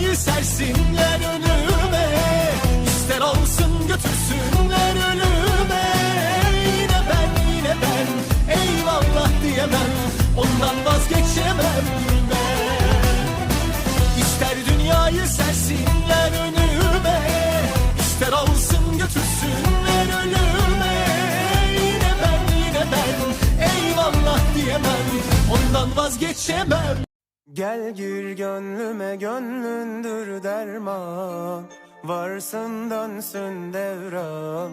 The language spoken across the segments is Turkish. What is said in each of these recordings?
Dünyayı sersinler önüme. İster alsın götürsünler ölüme Yine ben yine ben. Eyvallah diyemem. Ondan vazgeçemem ben İster dünyayı sersinler önüme. İster alsın götürsünler ölüme Yine ben yine ben. Eyvallah diyemem. Ondan vazgeçemem. Gel gir gönlüme gönlündür derman. Varsın dönsün devran.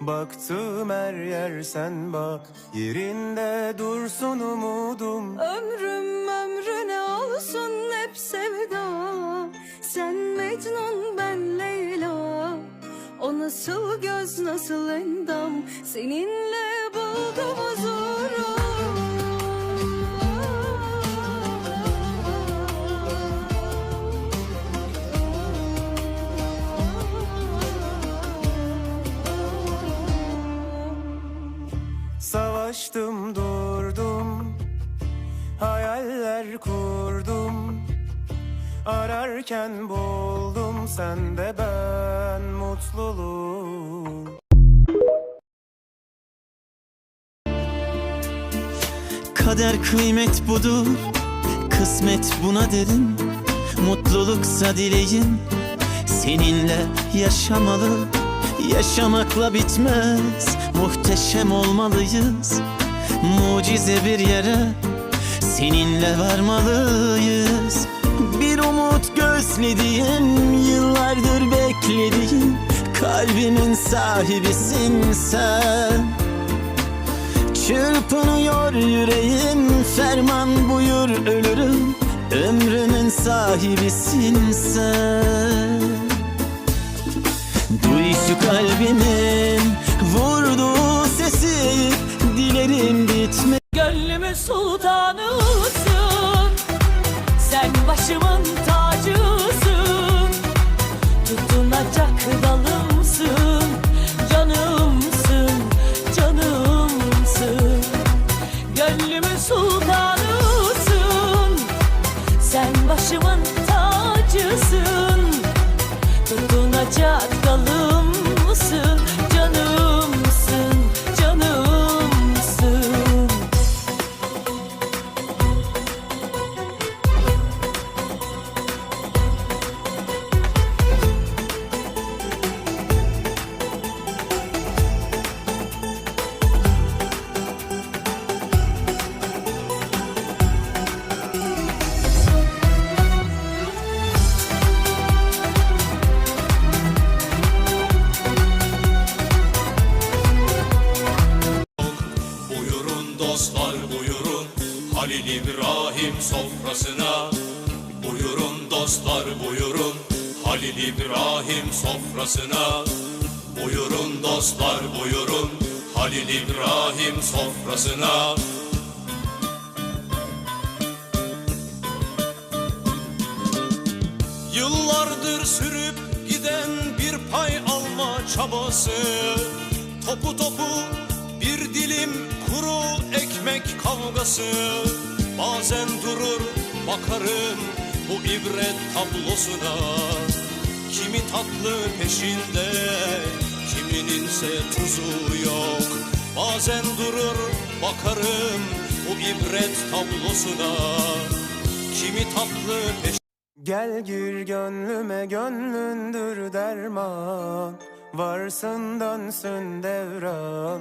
Baktım her yer sen bak. Yerinde dursun umudum. Ömrüm ömrüne olsun hep sevda. Sen Mecnun ben Leyla. O nasıl göz nasıl endam. Seninle buldum Savaştım durdum. Hayaller kurdum. Ararken buldum sende ben mutluluğu Kader kıymet budur Kısmet buna derim Mutluluksa dileğim Seninle yaşamalı Yaşamakla bitmez. Muhteşem olmalıyız. Mucize bir yere Seninle varmalıyız. Bir umut gözlediğim Yıllardır beklediğim Kalbimin sahibisin sen. Çırpınıyor yüreğim Ferman buyur ölürüm. Ömrümün sahibisin sen Duy şu kalbimin Vurduğu sesi Dilerim bitme. Gönlümün sultanısın Sen başımın Halil İbrahim sofrasına. Buyurun dostlar buyurun. Halil İbrahim sofrasına. Buyurun dostlar buyurun. Halil İbrahim sofrasına. Yıllardır sürüp giden bir pay alma çabası. Topu topu bir dilim kuru ekmek kavgası. Bazen durur bakarım bu ibret tablosuna. Kimi tatlı peşinde kimininse tuzu yok. Bazen durur bakarım bu ibret tablosuna. Kimi tatlı peşinde Gel gir gönlüme gönlündür derman Varsın dönsün devran.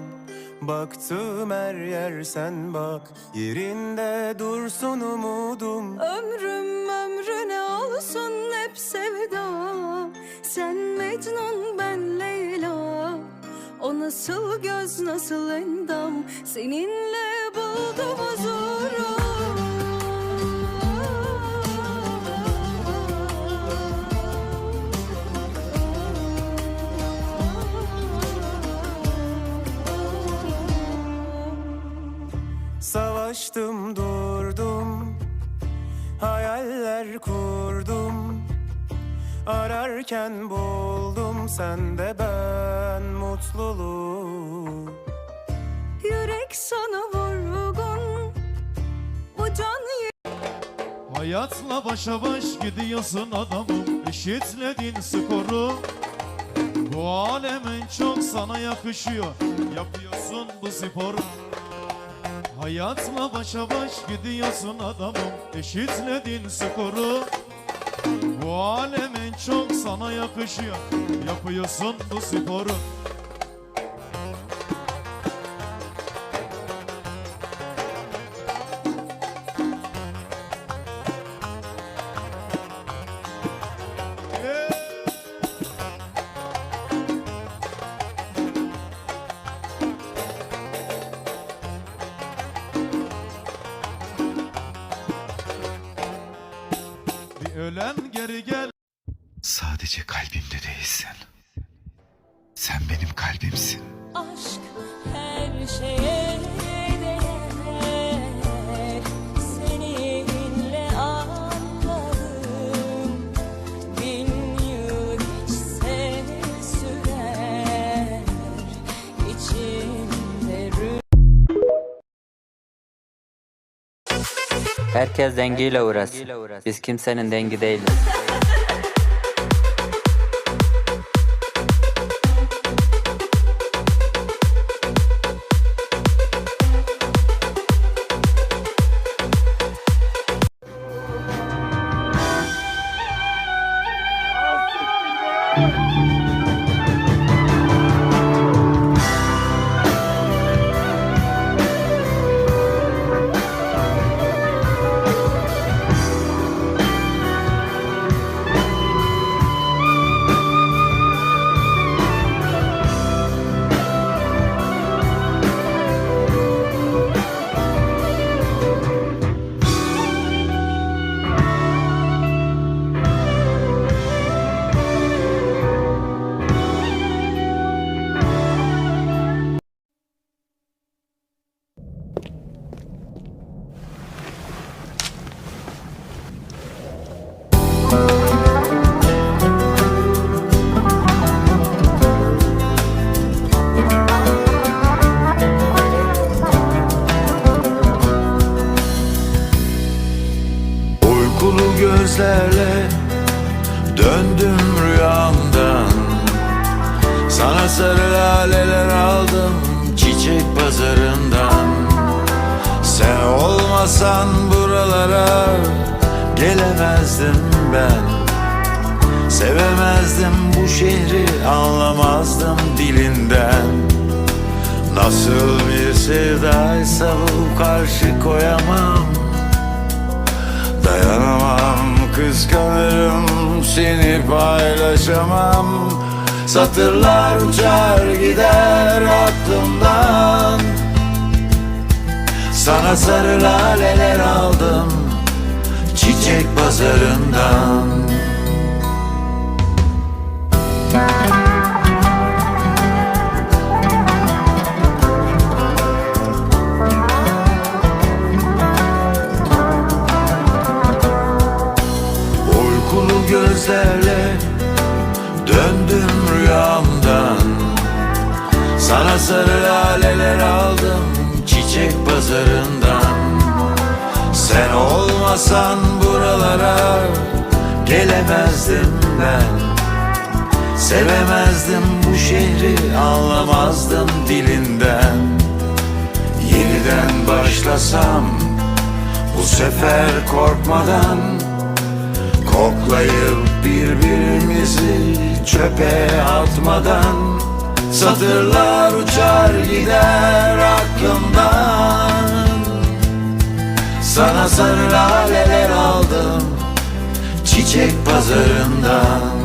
Baktım her yer sen bak. Yerinde dursun umudum. Ömrüm ömrüne olsun hep sevda. Sen Mecnun ben Leyla. O nasıl göz nasıl endam? Seninle buldum Savaştım durdum. Hayaller kurdum. Ararken buldum sende ben mutluluğu Yürek sana vurgun Bu can Hayatla başa baş gidiyorsun adamım Eşitledin skoru. Bu alemin çok sana yakışıyor Yapıyorsun bu sporu Hayatla başa baş gidiyorsun adamım. Eşitledin skoru. Bu alemin çok sana yakışıyor. Yapıyorsun bu sporu değilsin. Sen benim kalbimsin. Aşk her şeye değer Seninle anladım Bin yıl geçse sürer İçimde rüzgar Herkes dengiyle uğraşsın. Biz kimsenin dengi değiliz. Pazarından Sen olmasan buralara gelemezdim ben. Sevemezdim bu şehri anlamazdım dilinden. Nasıl bir sevdaysa bu karşı koyamam. Dayanamam kıskanırım seni paylaşamam. Satırlar uçar gider aklımdan Sana sarı laleler aldım çiçek pazarından. Uykulu gözlerle döndüm rüyamdan. Sana sarı laleler aldım çiçek pazarından. Sen olmasan buralara gelemezdim ben. Sevemezdim bu şehri anlamazdım dilinden. Yeniden başlasam bu sefer korkmadan Koklayıp birbirimizi çöpe atmadan Satırlar uçar gider aklımdan. Sana sarı laleler aldım çiçek pazarından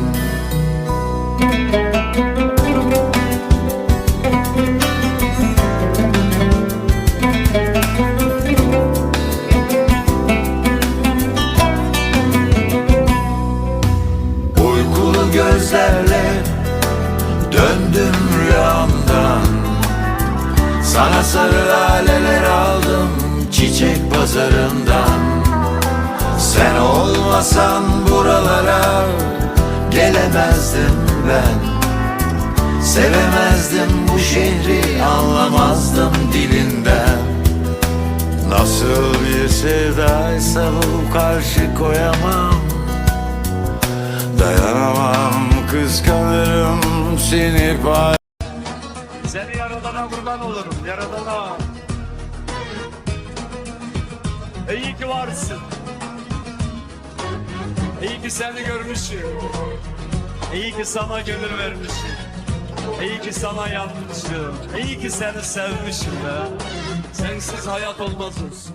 çiçek pazarından Sen olmasan buralara gelemezdim ben. Sevemezdim bu şehri anlamazdım dilinden Nasıl bir sevdaysa bu karşı koyamam. Dayanamam kıskanırım seni pay Seni yaradana kurban olurum yaradana. İyi ki varsın. İyi ki seni görmüşüm. İyi ki sana gönül vermişim. İyi ki sana yanmışım. İyi ki seni sevmişim be. Sensiz hayat olmaz olsun.